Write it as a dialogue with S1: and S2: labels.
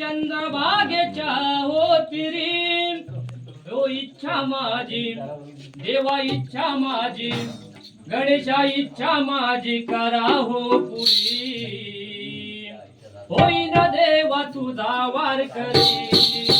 S1: चंद्रभागेच्या होतिरी. हो इच्छा माझी देवा इच्छा माझी गणेशा इच्छा माझी करा हो पुरी. होईना देवा तुझा वार करी.